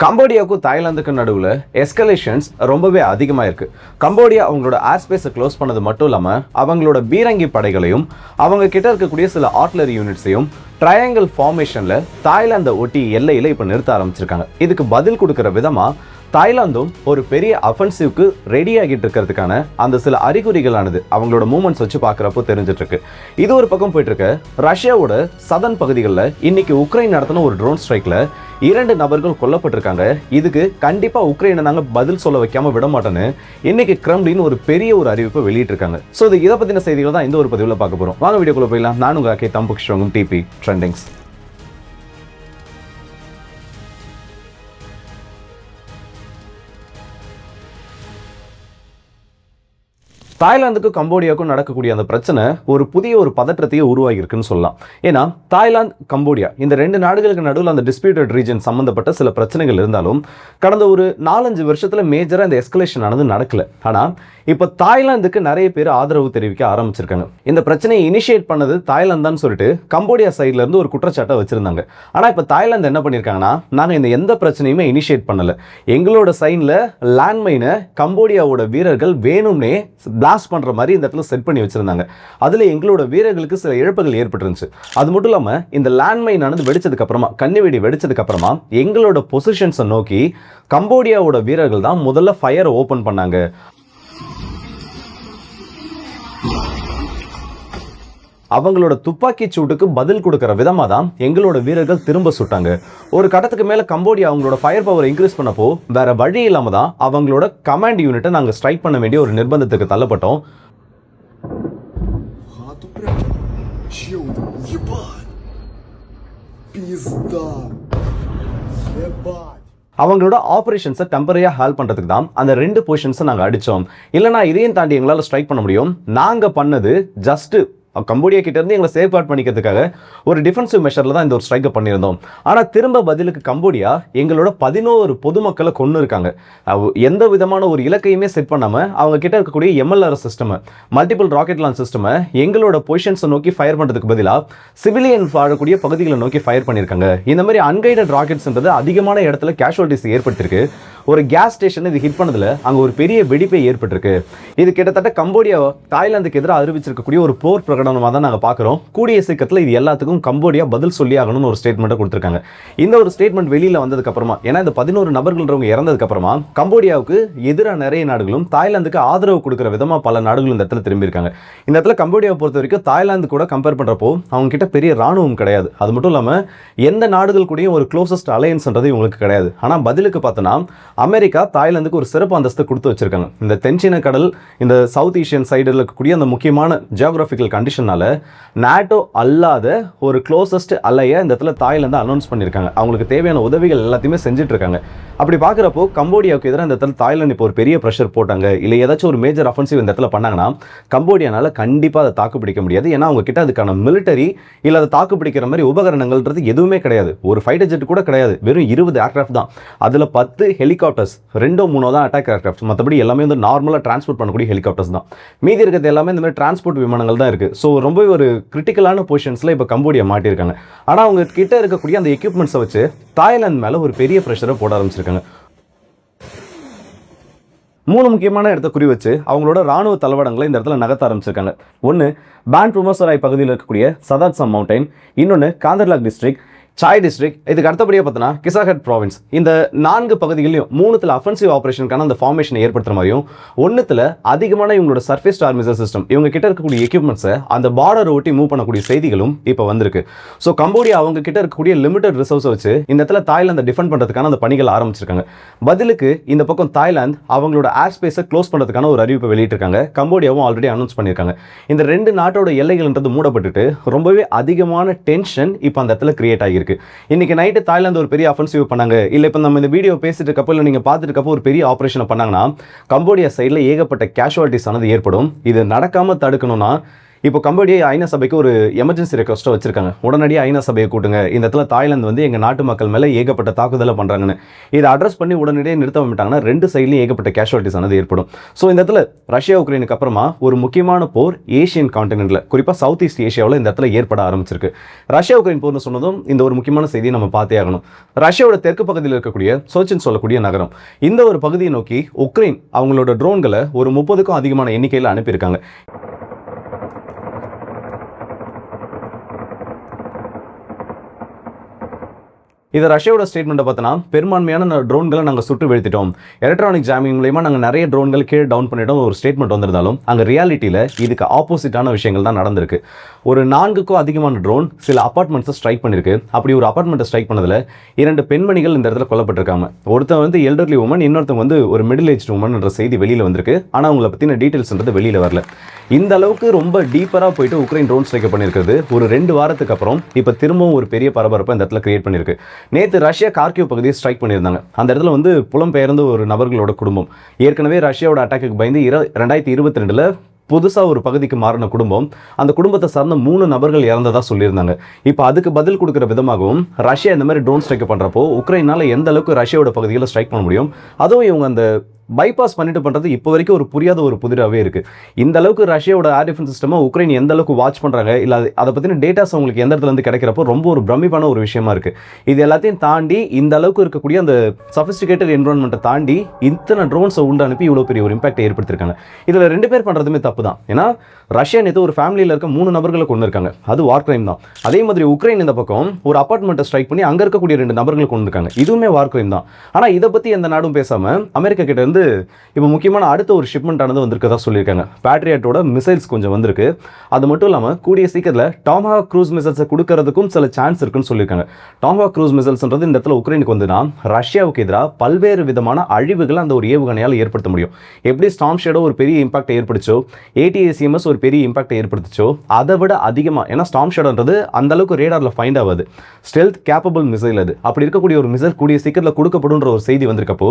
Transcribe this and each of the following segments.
கம்போடியாவுக்கும் தாய்லாந்துக்கும் நடுவில் எஸ்கலேஷன்ஸ் ரொம்பவே அதிகமாக இருக்குது கம்போடியா அவங்களோட ஏர்ஸ்பேஸை க்ளோஸ் பண்ணது மட்டும் இல்லாமல் அவங்களோட பீரங்கி படைகளையும் அவங்க கிட்ட இருக்கக்கூடிய சில ஆர்ட்லரி யூனிட்ஸையும் ட்ரையாங்கிள் ஃபார்மேஷனில் தாய்லாந்தை ஒட்டி எல்லையில் இப்போ நிறுத்த ஆரம்பிச்சிருக்காங்க. இதுக்கு பதில் கொடுக்குற விதமாக தாய்லாந்தும் ஒரு பெரிய அஃபென்சிவ்க்கு ரெடி ஆகிட்டு இருக்கிறதுக்கான அந்த சில அறிகுறிகளானது அவங்களோட மூமெண்ட்ஸ் வச்சு பார்க்குறப்போ தெரிஞ்சிட்டு இருக்கு இது ஒரு பக்கம் போயிட்டு இருக்க ரஷ்யாவோட சதன் பகுதிகளில் இன்னைக்கு உக்ரைன் நடத்தின ஒரு ட்ரோன் ஸ்ட்ரைக்கில் இரண்டு நபர்கள் கொல்லப்பட்டிருக்காங்க. இதுக்கு கண்டிப்பாக உக்ரைனை நாங்கள் பதில் சொல்ல வைக்காம விட மாட்டோன்னு இன்னைக்கு கிரம்லின் ஒரு பெரிய ஒரு அறிவிப்பை வெளியிட்டிருக்காங்க. ஸோ இது இதை பற்றின செய்திகள் தான் இந்த ஒரு பதிவில் பார்க்க போகிறோம் வாங்க வீடியோக்குள்ளே போயிடலாம். நான் உங்க தம்பு தம்புக்ஷோங்கும் டிபி ட்ரெண்டிங்ஸ் தாய்லாந்துக்கும் கம்போடியாவுக்கும் நடக்கக்கூடிய அந்த பிரச்சனை ஒரு புதிய ஒரு பதற்றத்தையே உருவாகியிருக்குன்னு சொல்லலாம். ஏன்னா தாய்லாந்து கம்போடியா இந்த ரெண்டு நாடுகளுக்கு நடுவில் அந்த டிஸ்பியூட்டட் ரீஜன் சம்பந்தப்பட்ட சில பிரச்சனைகள் இருந்தாலும் கடந்த ஒரு நாலஞ்சு வருஷத்துல மேஜரா இந்த எஸ்கலேஷன் ஆனது நடக்கல. ஆனா இப்போ தாய்லாந்துக்கு நிறைய பேர் ஆதரவு தெரிவிக்க ஆரம்பிச்சிருக்காங்க. இந்த பிரச்சனையை இனிஷியேட் பண்ணது தாய்லாந்தான்னு சொல்லிட்டு கம்போடியா சைட்ல இருந்து ஒரு குற்றச்சாட்டை வச்சிருந்தாங்க. ஆனா இப்போ தாய்லாந்து என்ன பண்ணியிருக்காங்கன்னா நாங்கள் இந்த எந்த பிரச்சனையுமே இனிஷியேட் பண்ணல. எங்களோட சைன்ல லேண்ட்மைனை கம்போடியாவோட வீரர்கள் வேணும்னே பிளாஸ்ட் பண்ற மாதிரி இந்த இடத்துல செட் பண்ணி வச்சிருந்தாங்க. அதுல எங்களோட வீரர்களுக்கு சில இழப்புகள் ஏற்பட்டுருந்துச்சு. அது மட்டும் இல்லாம இந்த லேண்ட்மைன் ஆனது வெடிச்சதுக்கு அப்புறமா கண்ணி வெடி வெடிச்சதுக்கு அப்புறமா எங்களோட பொசிஷன்ஸை நோக்கி கம்போடியாவோட வீரர்கள் தான் முதல்ல ஃபயரை ஓப்பன் பண்ணாங்க. அவங்களோட துப்பாக்கி சூட்டுக்கு பதில் கொடுக்குற விதமாக தான் எங்களோட வீரர்கள் திரும்ப சுட்டாங்க ஒரு கட்டத்துக்கு மேலே கம்போடியா அவங்களோட ஃபயர் பவர் இன்க்ரீஸ் பண்ணப்போ வேற வழி இல்லாமல் தான் அவங்களோட கமாண்ட் யூனிட்டை நாங்கள் ஸ்ட்ரைக் பண்ண வேண்டிய ஒரு நிர்பந்தத்துக்கு தள்ளப்பட்டோம் хату прям. Чел, ебать. Пизда. Ебать. அவங்களோட ஆப்ரேஷன்ஸை டெம்பரரியாக ஹேல் பண்ணுறதுக்கு தான் அந்த ரெண்டு பொசிஷன்ஸை நாங்கள் அடித்தோம் இல்லைனா இதையும் தாண்டி எங்களால் ஸ்ட்ரைக் பண்ண முடியும் நாங்கள் பண்ணது ஜஸ்ட்டு கம்போடியா கிட்டேருந்து எங்களை எங்களை சேஃப்கார்ட் பண்ணிக்கிறதுக்காக ஒரு டிஃபென்சிவ் மெஷரில் தான் இந்த ஒரு ஸ்ட்ரைக்கை பண்ணியிருந்தோம். ஆனால் திரும்ப பதிலுக்கு கம்போடியா எங்களோட பதினோரு பொதுமக்களை கொண்டு இருக்காங்க. எந்த விதமான ஒரு இலக்கையுமே செட் பண்ணாமல் அவங்க கிட்ட இருக்கக்கூடிய எம்எல்ஆர் சிஸ்டமை மல்டிபிள் ராக்கெட் லான்ச் சிஸ்டமை எங்களோட பொசிஷன்ஸை நோக்கி ஃபயர் பண்ணுறதுக்கு பதிலாக சிவிலியன் வாழக்கூடிய பகுதிகளை நோக்கி ஃபயர் பண்ணியிருக்காங்க. இந்த மாதிரி அன்கைடட் ராக்கெட்ஸ்ன்றது அதிகமான இடத்துல கேஷுவாலிட்டிஸ் ஏற்படுத்தியிருக்கு. ஒரு கேஸ் ஸ்டேஷன் இது ஹிட் பண்ணதில் அங்கே ஒரு பெரிய வெடிப்பே ஏற்பட்டிருக்கு. இது கிட்டத்தட்ட கம்போடியா தாய்லாந்துக்கு எதிராக அறிவிச்சிருக்கக்கூடிய ஒரு போர் பிரகடனமாக தான் நாங்கள் பார்க்குறோம் கூடிய சீக்கிரத்தில் இது எல்லாத்துக்கும் கம்போடியா பதில் சொல்லி ஆகணும்னு ஒரு ஸ்டேட்மெண்ட்டை கொடுத்துருக்காங்க. இந்த ஒரு ஸ்டேட்மெண்ட் வெளியில் வந்ததுக்கப்புறமா ஏன்னா இந்த பதினோரு நபர்கள்ன்றவங்க இறந்ததுக்கப்புறமா கம்போடியாவுக்கு எதிராக நிறைய நாடுகளும் தாய்லாந்துக்கு ஆதரவு கொடுக்குற விதமாக பல நாடுகளும் இந்த இடத்துல திரும்பியிருக்காங்க. இந்த இடத்துல கம்போடியாவை பொறுத்த வரைக்கும் தாய்லாந்து கூட கம்பேர் பண்ணுறப்போ அவங்க கிட்ட பெரிய ராணுவம் கிடையாது. அது மட்டும் இல்லாமல் எந்த நாடுகள் கூடயும் ஒரு க்ளோசஸ்ட் அலையன்ஸ்ன்றது இவங்களுக்கு கிடையாது. ஆனால் பதிலுக்கு பார்த்தோன்னா அமெரிக்கா தாய்லாந்துக்கு ஒரு சிறப்பு அந்தஸ்து கொடுத்து வச்சிருக்காங்க. இந்த தென்சீன கடல் இந்த சவுத் ஏஷியன் சைடில் இருக்கக்கூடிய அந்த முக்கியமான ஜியோகிராஃபிக்கல் கண்டிஷனால நாட்டோ அல்லாத ஒரு க்ளோசஸ்ட் அலையை இந்த இடத்துல தாய்லாந்து அனௌன்ஸ் பண்ணியிருக்காங்க அவங்களுக்கு தேவையான உதவிகள் எல்லாத்தையுமே செஞ்சுட்டு இருக்காங்க. அப்படி பார்க்குறப்போ கம்போடியாவுக்கு எதிராக இந்த இடத்துல தாய்லாந்து இப்போ ஒரு பெரிய ப்ரெஷர் போட்டாங்க. இல்லை ஏதாச்சும் ஒரு மேஜர் அஃபென்சிவ் இந்த இடத்துல பண்ணாங்கன்னா கம்போடியானால கண்டிப்பாக அதை தாக்கு பிடிக்க முடியாது. ஏன்னா அவங்க கிட்ட அதுக்கான மிலிட்டரி இல்லை அதை தாக்கு பிடிக்கிற மாதிரி உபகரணங்கள்ன்றது எதுவுமே கிடையாது. ஒரு ஃபைட்டர் ஜெட் கூட கிடையாது. வெறும் இருபது ஏர்க்ராஃப்ட் தான். அதில் பத்து ஹெலிகாப்டர்ஸ் ரெண்டோ மூணோ தான் அட்டாக் ஏர்க்ராஃப்ட் மற்றபடி எல்லாமே வந்து நார்மலாக டிரான்ஸ்போர்ட் பண்ணக்கூடிய ஹெலிகாப்டர்ஸ் தான். மீதி இருக்கிறது எல்லாமே இந்த மாதிரி டிரான்ஸ்போர்ட் விமானங்கள் தான் இருக்குது ஸோ ரொம்பவே ஒரு கிரிட்டிக்கலான பொசிஷன்ஸில் இப்போ கம்போடியா மாட்டியிருக்காங்க. ஆனால் அவங்க கிட்ட இருக்கக்கூடிய அந்த எக்யூப்மெண்ட்ஸை வச்சு தாய்லாந்து மேலே ஒரு பெரிய ப்ரெஷரை போட ஆரம்பிச்சிருக்காங்க. மூணு முக்கியமான இடத்த குறி வச்சு அவங்களோட ராணுவ தளவாடங்களை இந்த இடத்துல நகர்த்த ஆரம்பிச்சிருக்காங்க. ஒன்று பேண்ட் உமசராய் பகுதியில் இருக்கக்கூடிய சதாத்சம் மவுண்டைன் இன்னொன்று காந்தர்லாக் டிஸ்ட்ரிக்ட் சாய் டிஸ்ட்ரிக்ட் இதுக்கு அடுத்தபடியாக பார்த்தோன்னா கிசாகட் ப்ராவின்ஸ் இந்த நான்கு பகுதிகளையும் மூணுத்தில் அஃபென்சிவ் ஆப்ரேஷனுக்கான அந்த ஃபார்மேஷனை ஏற்படுத்துற மாதிரியும் ஒன்றுத்தில் அதிகமான இவங்களோட சர்ஃபேஸ் ஸ்டார் மிசைல் சிஸ்டம் இவங்க கிட்ட இருக்கக்கூடிய எக்யூப்மெண்ட்ஸை அந்த பார்டர் ஒட்டி மூவ் பண்ணக்கூடிய செய்திகளும் இப்போ வந்திருக்கு. ஸோ கம்போடியா அவங்க கிட்ட இருக்கக்கூடிய லிமிடெட் ரிசர்வ்ஸை வச்சு இந்த இடத்துல தாய்லாந்தை டிஃபெண்ட் பண்ணுறதுக்கான அந்த பணிகள் ஆரம்பிச்சிருக்காங்க. பதிலுக்கு இந்த பக்கம் தாய்லாந்து அவங்களோட ஏர் ஸ்பேஸை க்ளோஸ் பண்ணுறதுக்கான ஒரு அறிவிப்பை வெளியிட்டிருக்காங்க. கம்போடியாவும் ஆல்ரெடி அனௌன்ஸ் பண்ணியிருக்காங்க. இந்த ரெண்டு நாட்டோட எல்லைகள்ன்றது மூடப்பட்டுட்டு ரொம்பவே அதிகமான டென்ஷன் இப்போ அந்த இடத்துல கிரியேட் ஆகியிருக்கு. இன்னைக்கு நைட்டு தாய்லாந்து ஒரு பெரிய அஃபென்சிவ் பண்ணாங்க. இல்லை இப்போ நம்ம இந்த வீடியோ பேசிட்டு இருக்கப்போ இல்லை நீங்கள் பார்த்துட்டு இருக்கப்போ ஒரு பெரிய ஆப்ரேஷனை பண்ணாங்கன்னா கம்போடியா சைடில் ஏகப்பட்ட கேஷுவாலிட்டிஸ் ஆனது ஏற்படும். இது நடக்காமல் தடுக்கணும்னா இப்போ கம்போடியா ஐநா சபைக்கு ஒரு எமர்ஜென்சி ரெக்வஸ்ட்டை வச்சிருக்காங்க. உடனடியாக ஐநா சபையை கூட்டுங்க. இந்த இடத்துல தாய்லாந்து வந்து எங்கள் நாட்டு மக்கள் மேலே ஏகப்பட்ட தாக்குதலை பண்ணுறாங்கன்னு இதை அட்ரஸ் பண்ணி உடனடியாக நிறுத்த விட்டாங்கன்னா ரெண்டு சைட்லையும் ஏகப்பட்ட கேஷுவாலிட்டிஸ் ஆனது ஏற்படும். ஸோ இந்த இடத்துல ரஷ்யா உக்ரைனுக்கு அப்புறமா ஒரு முக்கியமான போர் ஏஷியன் காண்டினென்ட்டில் குறிப்பாக சவுத் ஈஸ்ட் ஏஷியாவில் இந்த இடத்துல ஏற்பட ஆரம்பிச்சிருக்கு. ரஷ்யா உக்ரைன் போர்னு சொன்னதும் இந்த ஒரு முக்கியமான செய்தியை நம்ம பார்த்தே ஆகணும். ரஷ்யாவோட தெற்கு பகுதியில் இருக்கக்கூடிய சோச்சின் சொல்லக்கூடிய நகரம். இந்த ஒரு பகுதியை நோக்கி உக்ரைன் அவங்களோட ட்ரோன்களை ஒரு முப்பதுக்கும் அதிகமான எண்ணிக்கையில் அனுப்பியிருக்காங்க. இது ரஷ்யாவோட ஸ்டேட்மெண்ட்டை பார்த்தோன்னா பெரும்பான்மையான ட்ரோன்களை நாங்கள் சுட்டு வீழ்த்திட்டோம். எலக்ட்ரானிக் ஜாமிங் மூலயமா நாங்கள் நிறைய ட்ரோன்கள் கீழே டவுன் பண்ணிட்டோம் ஒரு ஸ்டேட்மெண்ட் வந்திருந்தாலும் அங்கே ரியாலிட்டியில் இதுக்கு ஆப்போசிட்டான விஷயங்கள் தான் நடந்திருக்கு. ஒரு நான்குக்கும் அதிகமான ட்ரோன் சில அப்பார்ட்மெண்ட்ஸை ஸ்ட்ரைக் பண்ணியிருக்கு அப்படி ஒரு அப்பார்ட்மெண்ட்டை ஸ்ட்ரைக் பண்ணதில் இரண்டு பெண்மணிகள் இந்த இடத்துல கொல்லப்பட்டிருக்காங்க. ஒருத்தன் வந்து எல்டர்லி உமன் இன்னொருத்தவங்க வந்து ஒரு மிடில் ஏஜ் உமன்ன்ற செய்தி வெளியில் வந்திருக்கு. ஆனால் அவங்கள பற்றின டீட்டெயில்ஸ்ன்றது வெளியில் வரல. இந்த அளவுக்கு ரொம்ப டீப்பராக போயிட்டு உக்ரைன் ட்ரோன் ஸ்ட்ரைக் பண்ணியிருக்கிறது. ஒரு ரெண்டு வாரத்துக்கு அப்புறம் இப்போ திரும்பவும் ஒரு பெரிய பரபரப்பை இந்த இடத்துல கிரியேட் பண்ணியிருக்கு. நேற்று ரஷ்யா கார்கிவ் பகுதியை ஸ்ட்ரைக் பண்ணியிருந்தாங்க. அந்த இடத்துல வந்து புலம்பெயர்ந்த ஒரு நபர்களோட குடும்பம். ஏற்கனவே ரஷ்யாவோட அட்டாக்கு பயந்து இர ரெண்டாயிரத்தி இருபத்தி ரெண்டில் புதுசாக ஒரு பகுதிக்கு மாறின குடும்பம். அந்த குடும்பத்தை சார்ந்த மூணு நபர்கள் இறந்ததாக சொல்லியிருந்தாங்க. இப்போ அதுக்கு பதில் கொடுக்குற விதமாகவும் ரஷ்யா இந்த மாதிரி ட்ரோன் ஸ்ட்ரைக் பண்ணுறப்போ உக்ரைனால் எந்த அளவுக்கு ரஷ்யாவோட பகுதியில் ஸ்ட்ரைக் பண்ண முடியும் அதுவும் இவங்க அந்த பைபாஸ் பண்ணிட்டு பண்ணுறது இப்போ வரைக்கும் ஒரு புரியாத ஒரு புதிராகவே இருக்குது இந்த அளவுக்கு ரஷ்யாவோட ஏர் டிஃபென்ஸ் சிஸ்டமாக உக்ரைன் எந்த அளவுக்கு வாட்ச் பண்ணுறாங்க இல்லை அதை பற்றின டேட்டாஸ் அவங்களுக்கு எந்த இடத்துல இருந்து கிடைக்கிறப்போ ரொம்ப ஒரு பிரமிப்பான ஒரு விஷயமா இருக்குது இது எல்லாத்தையும் தாண்டி இந்த அளவுக்கு இருக்கக்கூடிய அந்த சஃபிஸ்டிகேட்டட் என்வரான்மெண்ட்டை தாண்டி இத்தனை ட்ரோன்ஸை உண்டு அனுப்பி இவ்வளோ பெரிய ஒரு இம்பாக்ட் ஏற்படுத்திருக்காங்க. இதில் ரெண்டு பேர் பண்ணுறதுமே தப்பு தான் ஏன்னா ரஷ்யா நேற்று ஒரு ஃபேமிலியில் இருக்க மூணு நபர்களை கொண்டு இருக்காங்க. அது வார் கிரைம் தான். அதே மாதிரி உக்ரைன் இந்த பக்கம் ஒரு அப்பார்ட்மெண்ட்டை ஸ்ட்ரைக் பண்ணி அங்கே இருக்கக்கூடிய ரெண்டு நபர்களை கொண்டு இருக்காங்க. இதுவுமே வார் கிரைம் தான். ஆனால் இதை பற்றி எந்த நாடும் பேசாமல் அமெரிக்கா கிட்ட இருந்து வந்து இப்போ முக்கியமான அடுத்த ஒரு ஷிப்மெண்ட்டானது வந்திருக்கதா சொல்லியிருக்காங்க. பேட்ரியாட்டோட மிசைல்ஸ் கொஞ்சம் வந்திருக்கு. அது மட்டும் இல்லாமல் கூடிய சீக்கிரத்தில் டாமா க்ரூஸ் மிசைல்ஸை கொடுக்கறதுக்கும் சில சான்ஸ் இருக்குன்னு சொல்லியிருக்காங்க. டாமா க்ரூஸ் மிசைல்ஸ்ன்றது இந்த இடத்துல உக்ரைனுக்கு வந்துன்னா ரஷ்யாவுக்கு எதிராக பல்வேறு விதமான அழிவுகளை அந்த ஒரு ஏவுகணையால் ஏற்படுத்த முடியும். எப்படி ஸ்டாம் ஷேடோ ஒரு பெரிய இம்பாக்ட் ஏற்படுச்சோ ஏடிஎஸ்சிஎம்எஸ் ஒரு பெரிய இம்பாக்ட் ஏற்படுத்துச்சோ அதை விட அதிகமாக ஏன்னா ஸ்டாம் ஷேடோன்றது அந்த அளவுக்கு ரேடாரில் ஃபைண்ட் ஆகாது. ஸ்டெல்த் கேப்பபிள் மிசைல் அது. அப்படி இருக்கக்கூடிய ஒரு மிசைல் கூடிய சீக்கிரத்தில் கொடுக்கப்படுன்ற ஒரு செய்தி வந்திருக்கப்போ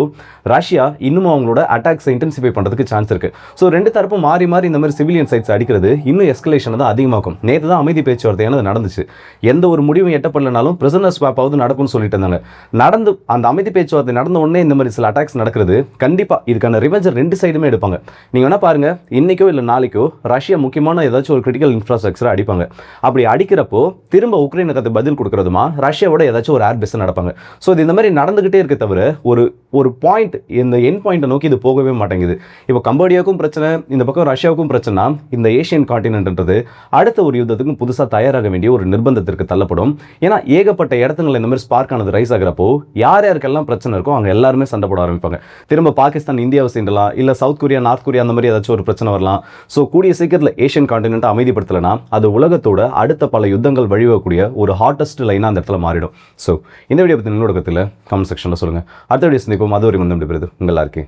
ரஷ்யா இன்னும் அவங்களோட அட்டாக்ஸை இன்டென்சிஃபை பண்ணுறதுக்கு சான்ஸ் இருக்கு. ஸோ ரெண்டு தரப்பும் மாறி மாறி இந்த மாதிரி சிவிலியன் சைட்ஸ் அடிக்கிறது இன்னும் எஸ்கலேஷனை தான் அதிகமாக்கும். நேற்று தான் அமைதி பேச்சுவார்த்தையானது நடந்துச்சு. எந்த ஒரு முடிவும் எட்டப்படலனாலும் பிரிசனர் ஸ்வாப்பாவது நடக்கும்னு சொல்லிட்டு இருந்தாங்க. நடந்து அந்த அமைதி பேச்சுவார்த்தை நடந்த உடனே இந்த மாதிரி சில அட்டாக்ஸ் நடக்கிறது கண்டிப்பாக இதுக்கான ரிவெஞ்சர் ரெண்டு சைடுமே எடுப்பாங்க. நீங்கள் வேணா பாருங்கள் இன்றைக்கோ இல்லை நாளைக்கோ ரஷ்யா முக்கியமான ஏதாச்சும் ஒரு கிரிட்டிக்கல் இன்ஃப்ராஸ்ட்ரக்சரை அடிப்பாங்க. அப்படி அடிக்கிறப்போ திரும்ப உக்ரைனுக்கு அது பதில் கொடுக்குறதுமா? ரஷ்யாவோட ஏதாச்சும் ஒரு ஏர் பேஸ் நடப்பாங்க. ஸோ இது இந்த மாதிரி நடந்துகிட்டே இருக்க தவிர ஒரு ஒரு பாயிண்ட் இந்த என் பாயிண்ட் பாயிண்ட்டை நோக்கி இது போகவே மாட்டேங்குது. இப்போ கம்போடியாவுக்கும் பிரச்சனை இந்த பக்கம் ரஷ்யாவுக்கும் பிரச்சனை இந்த ஏஷியன் கான்டினென்ட்ன்றது அடுத்த ஒரு யுத்தத்துக்கும் புதுசாக தயாராக வேண்டிய ஒரு நிர்பந்தத்திற்கு தள்ளப்படும். ஏன்னா ஏகப்பட்ட இடத்துல இந்த மாதிரி ஸ்பார்க் ஆனது ரைஸ் ஆகிறப்போ யார் யாருக்கெல்லாம் பிரச்சனை இருக்கோ அவங்க எல்லாருமே சண்டை போட ஆரம்பிப்பாங்க. திரும்ப பாகிஸ்தான் இந்தியாவை சேர்ந்தலாம் இல்லை சவுத் கொரியா நார்த் கொரியா அந்த மாதிரி ஏதாச்சும் ஒரு பிரச்சனை வரலாம். ஸோ கூடிய சீக்கிரத்தில் ஏஷியன் காண்டினென்ட்டை அமைதிப்படுத்தலைன்னா அது உலகத்தோட அடுத்த பல யுத்தங்கள் வழிவகக்கூடிய ஒரு ஹாட்டஸ்ட் லைனாக அந்த இடத்துல மாறிடும். ஸோ இந்த வீடியோ பற்றி நிலோடகத்தில் கமெண்ட் செக்ஷனில் சொல்லுங்கள் அடுத்த வீடியோ சந்திப்போம். அது ஒரு மந்தம் உங்கள் எல்லாருக்கே